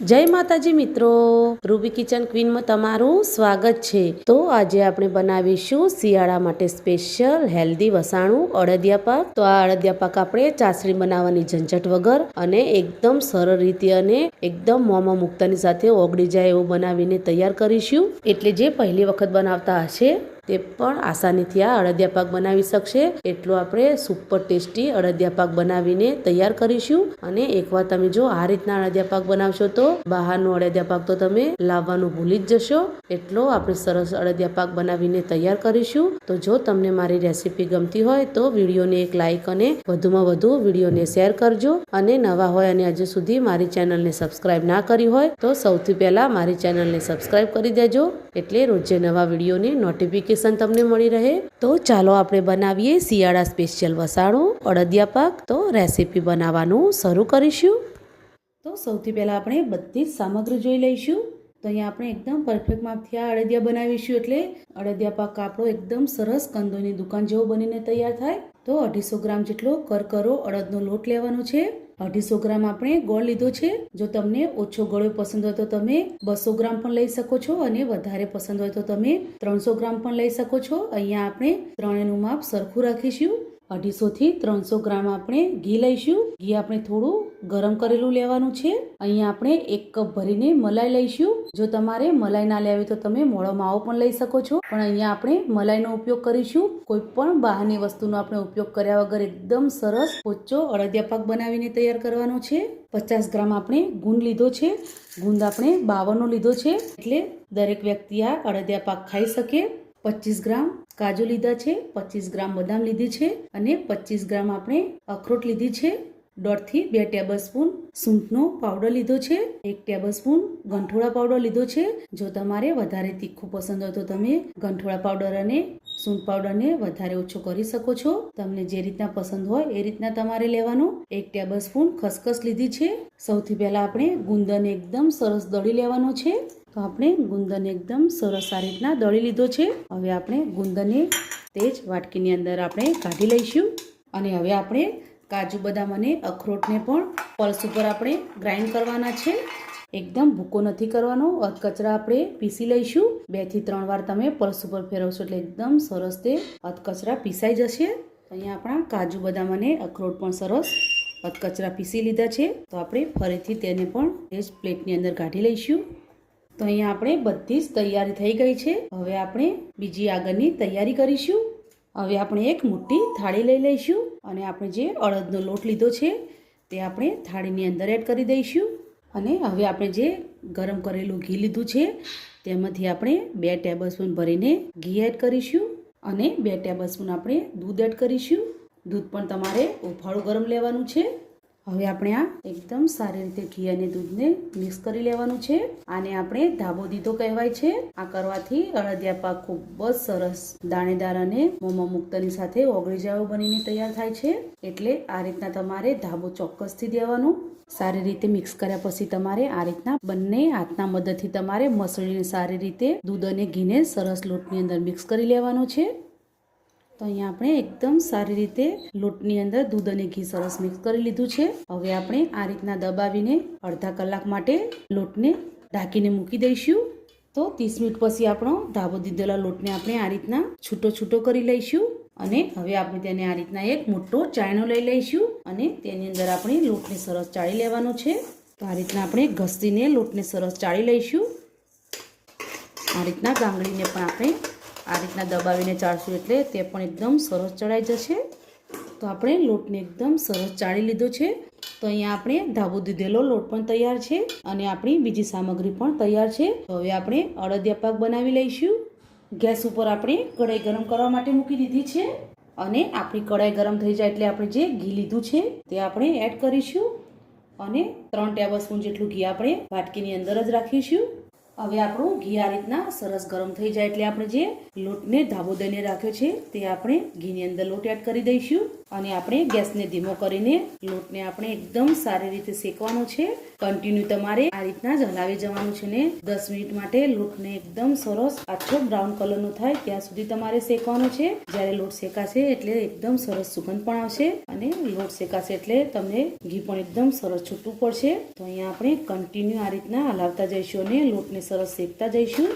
જય માતાજી મિત્રો. રૂબી કિચન ક્વીનમાં તમારું સ્વાગત છે. તો આજે આપણે બનાવીશું શિયાળા માટે સ્પેશિયલ હેલ્ધી વસાણું અડદિયા પાક. તો આ અડદિયા પાક આપણે ચાસણી બનાવવાની ઝંઝટ વગર અને એકદમ સરળ રીતે અને એકદમ મોંમાં મુક્તાની સાથે ઓગળી જાય એવું બનાવીને તૈયાર કરીશું. એટલે જે પહેલી વખત બનાવતા હશે તે પણ આસાનીથી આ અડદિયા પાક બનાવી શકશે. એટલો આપણે સુપર ટેસ્ટી અડદિયા પાક બનાવીને તૈયાર કરીશું. અને એકવાર તમે જો, આ રીતના અડદિયા પાક બનાવશો તો બહારનો અડદિયા પાક તો તમે લાવવાનું ભૂલી જ જશો. એટલો આપણે સરસ અડદિયા પાક બનાવીને તૈયાર કરીશું. તો જો તમને મારી રેસીપી ગમતી હોય તો વિડીયોને એક લાઇક અને વધુમાં વધુ વિડીયોને શેર કરજો. અને નવા હોય અને હજુ સુધી મારી ચેનલને સબસ્ક્રાઇબ ના કરી હોય તો સૌથી પહેલાં મારી ચેનલને સબસ્ક્રાઇબ કરી દેજો. એટલે રોજે નવા વિડીયોની નોટિફિકેશન તમને મળી રહે, તો ચાલો આપણે બનાવીએ શિયાળા સ્પેશિયલ વસાણું. અડદિયા પાક, તો રેસીપી બનાવવાનું શરૂ કરીશું. તો સૌથી પહેલાં આપણે બધી જ સામગ્રી જોઈ લઈશું. તો અહીંયા આપણે એકદમ પરફેક્ટ માપથી આ અડદિયા બનાવીશું એટલે અડદિયા પાક આપણો એકદમ સરસ કંદોની દુકાન જેવો બનીને તૈયાર થાય. તો અઢીસો ગ્રામ જેટલો કરકરો અડદનો લોટ લેવાનો છે. અઢીસો ગ્રામ આપણે ગોળ લીધો છે. જો તમને ઓછો ગળ્યો પસંદ હોય તો તમે બસો ગ્રામ પણ લઈ શકો છો અને વધારે પસંદ હોય તો તમે ત્રણસો ગ્રામ પણ લઈ શકો છો. અહીંયા આપણે ત્રણેયનું માપ સરખું રાખીશું. અઢીસો થી ત્રણસો ગ્રામ આપણે ઘી લઈશું. ઘી આપણે થોડું ગરમ કરેલું લેવાનું છે. અહીંયા આપણે એક કપ ભરીને મલાઈ લઈશું. જો તમારે મલાઈ ના લેવી તો તમે મોળો માવો પણ લઈ શકો છો. પણ અહીંયા આપણે મલાઈનો ઉપયોગ કરીશું. કોઈ પણ બહારની વસ્તુનો આપણે ઉપયોગ કર્યા વગર એકદમ સરસ પોચો અડદિયા પાક બનાવીને તૈયાર કરવાનો છે. પચાસ ગ્રામ આપણે ગુંદ લીધો છે. ગુંદ આપણે બાવનનો લીધો છે. એટલે દરેક વ્યક્તિ આ અડદિયા પાક ખાઈ શકે. પચીસ ગ્રામ કાજુ લીધા છે, પચીસ ગ્રામ બદામ લીધી છે અને પચીસ ગ્રામ આપણે અખરોટ લીધી છે. દોઢથી બે ટેબલ સ્પૂન સૂંઠનો પાવડર લીધો છે, એક ટેબલ સ્પૂન ગંઠોળા પાવડર લીધો છે. જો તમારે વધારે તીખું પસંદ હોય તો તમે ગંઠોળા પાવડર અને સૂંઠ પાવડરને વધારે ઓછો કરી શકો છો. તમને જે રીતના પસંદ હોય એ રીતના તમારે લેવાનું. એક ટેબલ સ્પૂન ખસખસ લીધી છે. સૌથી પહેલાં આપણે ગુંદરને એકદમ સરસ દળી લેવાનો છે. તો આપણે ગુંદરને એકદમ સરસ આ રીતના દળી લીધો છે. હવે આપણે ગુંદરને તે જ વાટકીની અંદર આપણે કાઢી લઈશું. અને હવે આપણે કાજુ બદામ અને અખરોટને પણ પલ્સ ઉપર આપણે ગ્રાઇન્ડ કરવાના છે. એકદમ ભૂકો નથી કરવાનો. અધકચરા આપણે પીસી લઈશું. બેથી ત્રણ વાર તમે પલ્સ ઉપર ફેરવશો એટલે એકદમ સરસ તે અધકચરા પીસાઈ જશે. અહીંયા આપણા કાજુ બદામ અને અખરોટ પણ સરસ અધકચરા પીસી લીધા છે. તો આપણે ફરીથી તેને પણ એ જ પ્લેટની અંદર કાઢી લઈશું. તો અહીંયા આપણે બધી જ તૈયારી થઈ ગઈ છે. હવે આપણે બીજી આગળની તૈયારી કરીશું. હવે આપણે એક મોટી થાળી લઈ લઈશું અને આપણે જે અડદનો લોટ લીધો છે તે આપણે થાળીની અંદર એડ કરી દઈશું. અને હવે આપણે જે ગરમ કરેલું ઘી લીધું છે તેમાંથી આપણે બે ટેબલ ભરીને ઘી એડ કરીશું અને બે ટેબલ આપણે દૂધ એડ કરીશું. દૂધ પણ તમારે ઉફાળું ગરમ લેવાનું છે. હવે આપણે આ એકદમ સારી રીતે ઘી અને દૂધને મિક્સ કરી લેવાનું છે. આને આપણે ધાબો દીધો કહેવાય છે. આ કરવાથી અડદિયા પાક ખૂબ જ સરસ દાણેદાર અને મોમો મુક્તની સાથે ઓગળી જાવ બનીને તૈયાર થાય છે. એટલે આ રીતના તમારે ધાબો ચોક્કસથી દેવાનો. સારી રીતે મિક્સ કર્યા પછી તમારે આ રીતના બંને હાથના મદદથી તમારે મસળીને સારી રીતે દૂધ અને ઘીને સરસ લોટની અંદર મિક્સ કરી લેવાનું છે. તો અહીંયા આપણે એકદમ સારી રીતે લોટની અંદર દૂધ અને ઘી સરસ મિક્સ કરી લીધું છે. હવે આપણે આ રીતના દબાવીને અડધા કલાક માટે લોટને ઢાંકીને મૂકી દઈશું. તો ત્રીસ મિનિટ પછી આપણો ધાબો દીધેલા લોટને આપણે આ રીતના છૂટો છૂટો કરી લઈશું અને હવે આપણે તેને આ રીતના એક મોટો ચાયણો લઈ લઈશું અને તેની અંદર આપણે લોટને સરસ ચાળી લેવાનો છે. તો આ રીતના આપણે ઘસીને લોટને સરસ ચાળી લઈશું. આ રીતના ગાંગડીને પણ આપણે આ રીતના દબાવીને ચાળશું એટલે તે પણ એકદમ સરસ ચડાઈ જશે. તો આપણે લોટને એકદમ સરસ ચાળી લીધો છે. તો અહીંયા આપણે ધાબો દીધેલો લોટ પણ તૈયાર છે અને આપણી બીજી સામગ્રી પણ તૈયાર છે. તો હવે આપણે અડદિયા પાક બનાવી લઈશું. ગેસ ઉપર આપણે કઢાઈ ગરમ કરવા માટે મૂકી દીધી છે અને આપણી કઢાઈ ગરમ થઈ જાય એટલે આપણે જે ઘી લીધું છે તે આપણે એડ કરીશું અને ત્રણ ટેબલ સ્પૂન જેટલું ઘી આપણે વાટકીની અંદર જ રાખીશું. હવે આપણું ઘી આ રીતના સરસ ગરમ થઈ જાય એટલે આપણે જે લોટને ધાબો દઈને રાખ્યો છે તે આપણે ઘીની અંદર લોટ એડ કરી દઈશું અને આપણે ગેસને ધીમો કરીને લોટને આપણે એકદમ સારી રીતે શેકવાનો છે. કન્ટિન્યુ તમારે આ રીતના જ હલાવી જવાનું છે ને દસ મિનિટ માટે લોટને એકદમ સરસ આછો બ્રાઉન કલરનો થાય ત્યાં સુધી તમારે શેકવાનો છે. જ્યારે લોટ શેકાશે એટલે એકદમ સરસ સુગંધ પણ આવશે અને લોટ શેકાશે એટલે તમને ઘી પણ એકદમ સરસ છૂટું પડશે. તો અહીંયા આપણે કન્ટિન્યુ આ રીતના હલાવતા જઈશું અને લોટને સરસ શેકતા જઈશું.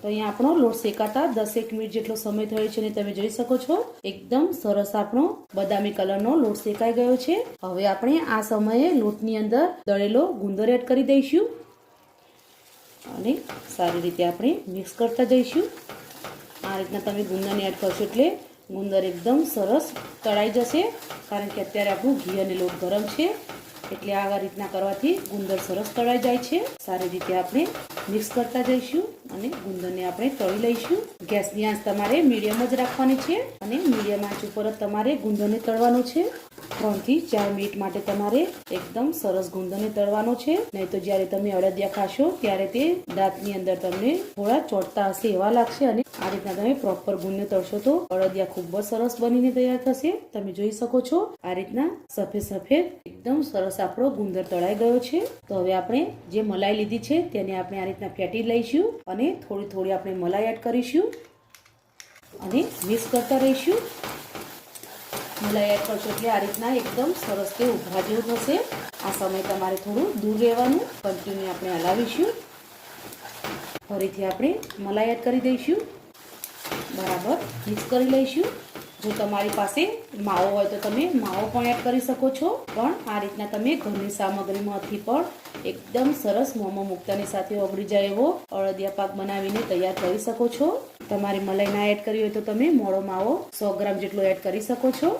તો અહીંયા આપણો લોટ શેકાતા દસેક મિનિટ જેટલો સમય થયો છે અને તમે જોઈ શકો છો. એકદમ સરસ આપણો બદામી કલરનો લોટ શેકાઈ ગયો છે. હવે આપણે આ સમયે લોટની અંદર દળેલો ગુંદર એડ કરી દઈશું. અને સારી રીતે આપણે મિક્સ કરતા જઈશું. આ રીતના તમે ગુંદરને એડ કરશો એટલે ગુંદર એકદમ સરસ તળાઈ જશે. કારણ કે અત્યારે આપણું ઘી અને લોટ ગરમ છે. એટલે આ રીતના કરવાથી ગુંદર સરસ તળાઈ જાય છે. સારી રીતે આપણે મિક્સ કરતા જઈશું અને ગુંદરને આપણે તળી લઈશું. ગેસની આંચ તમારે મીડિયમ જ રાખવાની છે અને મીડિયમ આંચ ઉપર જ તમારે ગુંદરને તળવાનું છે. ત્રણથી ચાર મિનિટ માટે તમારે એકદમ સરસ ગુંદરને તળવાનો છે. નહીં તો જ્યારે તમે અડદિયા ખાશો, ત્યારે તે દાંતની અંદર તમને થોડા ચોટતા હશે એવા લાગશે અને આ રીતના તમે પ્રોપર ગુંદને તળશો તો અડદિયા ખૂબ જ સરસ બનીને તૈયાર થશે. તમે જોઈ શકો છો, આ રીતના સફેદ સફેદ એકદમ સરસ આપણો ગુંદર તળાઈ ગયો છે. તો હવે આપણે જે મલાઈ લીધી છે, તેને આપણે આ રીતના ફેટી લઈશું અને થોડી થોડી આપણે મલાઈ એડ કરીશું અને મિક્સ કરતા રહીશું. મલાઈ એડ કરશો એટલે આ રીતના એકદમ સરસ તે ઉભરા જેવું થશે આ સમય તમારે થોડું દૂર રહેવાનું. કન્ટિન્યુ આપણે હલાવીશું. ફરીથી આપણે મલાઈ એડ કરી દઈશું. બરાબર, મિક્સ કરી લઈશું. જો તમારી પાસે માવો હોય તો તમે માવો પણ એડ કરી શકો છો. પણ આ રીતના તમે ઘરની સામગ્રીમાંથી પણ એકદમ સરસ મોમો મુક્તાની સાથે ઓગળી જાય એવો અળદિયા પાક બનાવીને તૈયાર કરી શકો છો. તમારી મલાઈના એડ કરવી હોય તો તમે મોળો માવો સો ગ્રામ જેટલો એડ કરી શકો છો.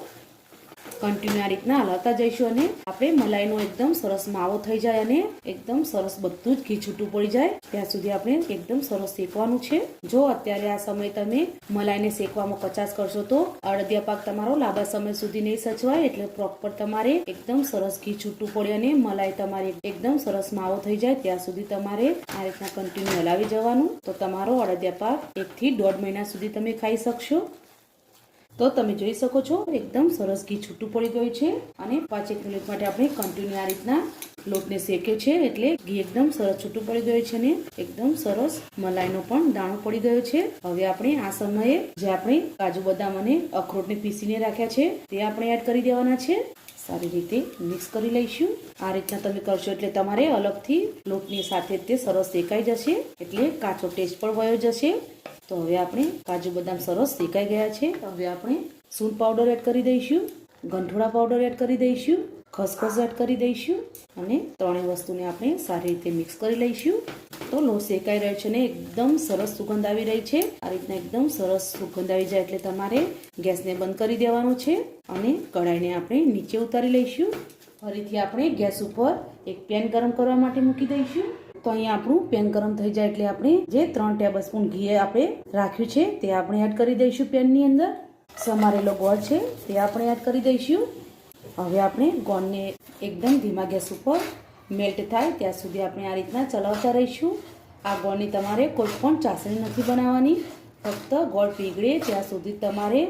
કન્ટિન્યુ આ રીતના હલાવતા જઈશું અને આપણે મલાઈનો એકદમ સરસ માવો થઈ જાય અને એકદમ સરસ બધું જ ઘી છૂટું પડી જાય. ત્યાં સુધી આપણે એકદમ સરસ શેકવાનું છે. જો અત્યારે આ સમય તમે મલાઈને શેકવામાં કચાસ કરશો તો અડદિયા પાક તમારો લાંબા સમય સુધી નહીં સચવાય એટલે પ્રોપર તમારે એકદમ સરસ ઘી છૂટું પડે અને મલાઈ તમારી એકદમ સરસ માવો થઈ જાય. ત્યાં સુધી તમારે આ રીતના કન્ટિન્યુ હલાવી જવાનું. તો તમારો અડદિયા પાક એકથી દોઢ મહિના સુધી તમે ખાઈ શકશો. તો તમે જોઈ શકો છો, એકદમ સરસ ઘી છૂટું પડી ગયું છે અને પાંચેક મિનિટ માટે આપણે કન્ટિન્યુ આ રીતના લોટને શેક્યો છે એટલે ઘી એકદમ સરસ છૂટું પડી ગયું છે ને એકદમ સરસ મલાઈનો પણ દાણો પડી ગયો છે. હવે આપણે આ સમયે જે આપણે કાજુ બદામ અને અખરોટને પીસીને રાખ્યા છે, તે આપણે એડ કરી દેવાના છે. સારી રીતે મિક્સ કરી લઈશું. આ રીતના તમે કરશો એટલે તમારે અલગથી લોટની સાથે તે સરસ શેકાઈ જશે, એટલે કાચો ટેસ્ટ પણ વયો જશે. તો હવે આપણે કાજુ બદામ સરસ શેકાઈ ગયા છે. હવે આપણે સૂંઠ પાવડર એડ કરી દઈશું ગંઠોડા પાવડર એડ કરી દઈશું, ખસખસ એડ કરી દઈશું અને ત્રણેય વસ્તુને આપણે સારી રીતે મિક્સ કરી લઈશું. તો લો શેકાઈ રહ્યો છે ને એકદમ સરસ સુગંધ આવી રહી છે. આ રીતના એકદમ સરસ સુગંધ આવી જાય એટલે તમારે ગેસને બંધ કરી દેવાનો છે અને કઢાઈને આપણે નીચે ઉતારી લઈશું. ફરીથી આપણે ગેસ ઉપર એક પેન ગરમ કરવા માટે મૂકી દઈશું. તો અહીંયા આપણું પેન ગરમ થઈ જાય એટલે આપણે જે ત્રણ ટેબલ સ્પૂન ઘી આપણે રાખ્યું છે તે આપણે એડ કરી દઈશું પેનની અંદર. સમારેલો ગોળ છે તે આપણે એડ કરી દઈશું. હવે આપણે ગોળને એકદમ ધીમા ગેસ ઉપર મેલ્ટ થાય ત્યાં સુધી આપણે આ રીતના ચલાવતા રહીશું. આ ગોળની તમારે કોઈ પણ ચાસણી નથી બનાવવાની. ફક્ત ગોળ પીગળે ત્યાં સુધી તમારે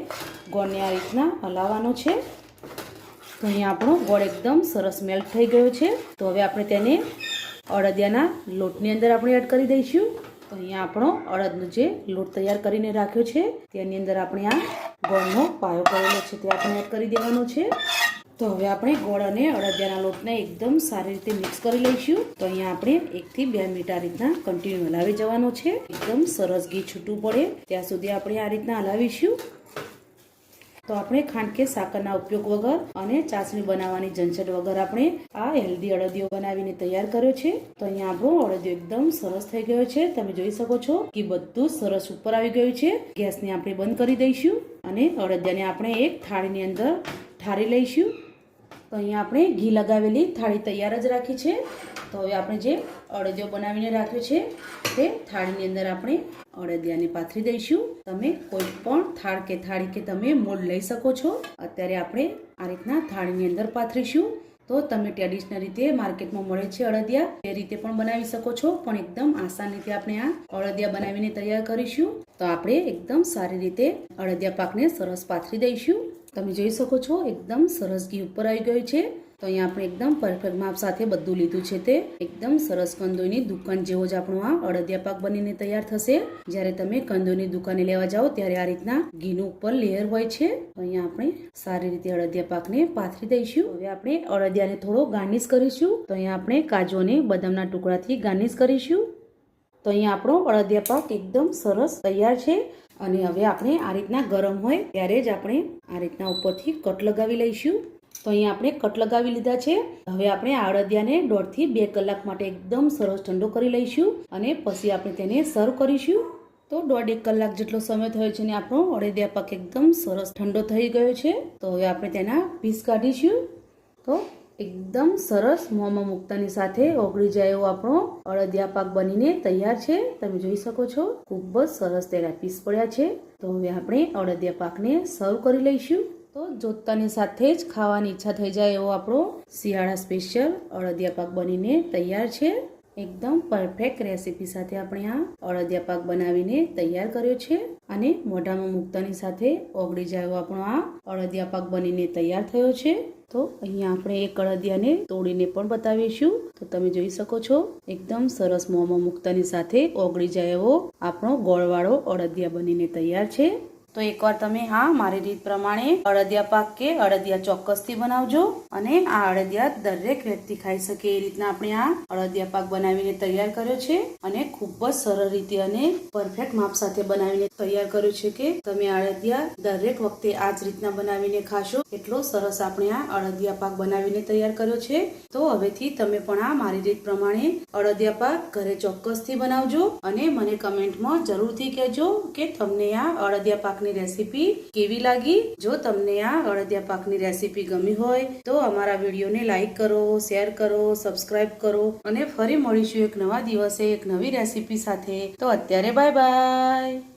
ગોળને આ રીતના હલાવવાનો છે. તો અહીંયા આપણો ગોળ એકદમ સરસ મેલ્ટ થઈ ગયો છે. તો હવે આપણે તેને અડદિયાના લોટની અંદર આપણે એડ કરી દઈશું. તો અહીંયા આપણો અડદનો જે લોટ તૈયાર કરીને રાખ્યો છે, તેની અંદર આપણે આ ગોળનો પાયો કરેલો છે, તે આપણે એડ કરી દેવાનો છે. તો હવે આપણે ગોળ અને અડદિયાના લોટને એકદમ સારી રીતે મિક્સ કરી લઈશું. તો અહીંયા આપણે એકથી બે મિનિટ આ રીતના કન્ટિન્યુ હલાવી જવાનો છે. એકદમ સરસ ઘી છૂટું પડે. ત્યાં સુધી આપણે આ રીતના હલાવીશું. તો આપણે ખાંડ કે સાકરના ઉપયોગ વગર અને ચાસણી બનાવવાની ઝંઝટ વગર આપણે આ હેલ્ધી અડદિયો બનાવીને તૈયાર કર્યો છે. તો અહીંયા આપણો અડદિયો એકદમ સરસ થઈ ગયો છે. તમે જોઈ શકો છો કે બધું સરસ ઉપર આવી ગયું છે. ગેસને આપણે બંધ કરી દઈશું અને અડદિયાને આપણે એક થાળીની અંદર ઠારી લઈશું. તો અહીંયા આપણે ઘી લગાવેલી થાળી તૈયાર જ રાખી છે. તો હવે આપણે જે અડદિયો બનાવીને રાખ્યો છે, તે થાળીની અંદર આપણે અડદિયાને પાથરી દઈશું. તમે કોઈ પણ થાળ કે થાળી કે તમે મોડ લઈ શકો છો. અત્યારે આપણે આ રીતના થાળીની અંદર પાથરીશું. તો તમે ટ્રેડિશનલ રીતે માર્કેટમાં મળે છે અડદિયા. એ રીતે પણ બનાવી શકો છો. પણ એકદમ આસાન રીતે આપણે આ અડદિયા બનાવીને તૈયાર કરીશું. તો આપણે એકદમ સારી રીતે અડદિયા પાકને સરસ પાથરી દઈશું. તમે જોઈ શકો છો, એકદમ સરસ ઘી ઉપર આવી ગયું છે. તો અહીંયા આપણે એકદમ પરફેક્ટ માપ સાથે બધું લીધું છે તે. એકદમ સરસ કંદોઈની દુકાન જેવો જ આપણો આ અડદિયા પાક બનીને તૈયાર થશે. જ્યારે તમે કંદોઈની દુકાને લેવા જાઓ, ત્યારે આ રીતના ઘીનું ઉપર લેયર હોય છે. તો અહીંયા આપણે સારી રીતે અડદિયા પાકને પાથરી દઈશું. હવે આપણે અડદિયાને થોડો ગાર્નિશ કરીશું. તો અહીંયા આપણે કાજુ અને બદામના ટુકડાથી ગાર્નિશ કરીશું. તો અહીંયા આપણો અડદિયા પાક એકદમ સરસ તૈયાર છે. અને હવે આપણે આ રીતના ગરમ હોય ત્યારે જ આપણે આ રીતના ઉપરથી કટ લગાવી લઈશું. તો અહીંયા આપણે કટ લગાવી લીધા છે. હવે આપણે આ અડદિયાને દોઢથી બે કલાક માટે એકદમ સરસ ઠંડો કરી લઈશું અને પછી આપણે તેને સર્વ કરીશું. તો દોઢ એક કલાક જેટલો સમય થયો છે ને આપણો, અડદિયા પાક એકદમ સરસ ઠંડો થઈ ગયો છે. તો હવે આપણે તેના પીસ કાઢીશું. તો એકદમ સરસ મોંમાં મૂકતાની સાથે ઓગળી જાય એવો આપણો અળદિયા પાક બનીને તૈયાર છે. તમે જોઈ શકો છો, ખૂબ જ સરસ તેના પીસ પડ્યા છે. તો હવે આપણે અળદિયા પાકને સર્વ કરી લઈશું. તો જોતાની સાથે જ ખાવાની ઈચ્છા થઈ જાય એવો આપણો શિયાળા સ્પેશિયલ અળદિયા પાક બનીને તૈયાર છે. એકદમ પરફેક્ટ રેસીપી સાથે આપણે આ અળદિયા પાક બનાવીને તૈયાર કર્યો છે અને મોઢામાં મૂકતાની સાથે ઓગળી જાય આપણો આ અળદિયા પાક બનીને તૈયાર થયો છે. તો અહીંયા આપણે એક અડદિયાને તોડીને પણ બતાવીશું. તો તમે જોઈ શકો છો, એકદમ સરસ મોંમાં મુક્તાની સાથે ઓગળી જાય એવો આપણો ગોળવાળો અડદિયા બનીને તૈયાર છે. તો એકવાર તમે હા મારી રીત પ્રમાણે અડદિયા પાક કે અડદિયા ચોક્કસથી બનાવજો અને આ અડદિયા દરેક વ્યક્તિ ખાઈ શકે એ રીતના આપણે આ અડદિયા પાક બનાવીને તૈયાર કર્યો છે અને ખૂબ જ સરળ રીતે અને પરફેક્ટ માપ સાથે બનાવીને તૈયાર કર્યો છે કે તમે અડદિયા દરેક વખતે આ જ રીતના બનાવીને ખાશો. એટલો સરસ આપણે આ અડદિયા પાક બનાવીને તૈયાર કર્યો છે. તો હવેથી તમે પણ આ મારી રીત પ્રમાણે અડદિયા પાક ઘરે ચોક્કસથી બનાવજો અને મને કમેન્ટમાં જરૂરથી કહેજો કે તમને આ અડદિયા પાકની રેસીપી કેવી લાગી? જો તમને આ અળદિયા પાકની રેસીપી ગમી હોય, તો અમારા વિડીયોને લાઇક કરો, શેર કરો, સબસ્ક્રાઇબ કરો અને ફરી મળીશું એક નવા દિવસે એક નવી રેસીપી સાથે. તો અત્યારે બાય બાય.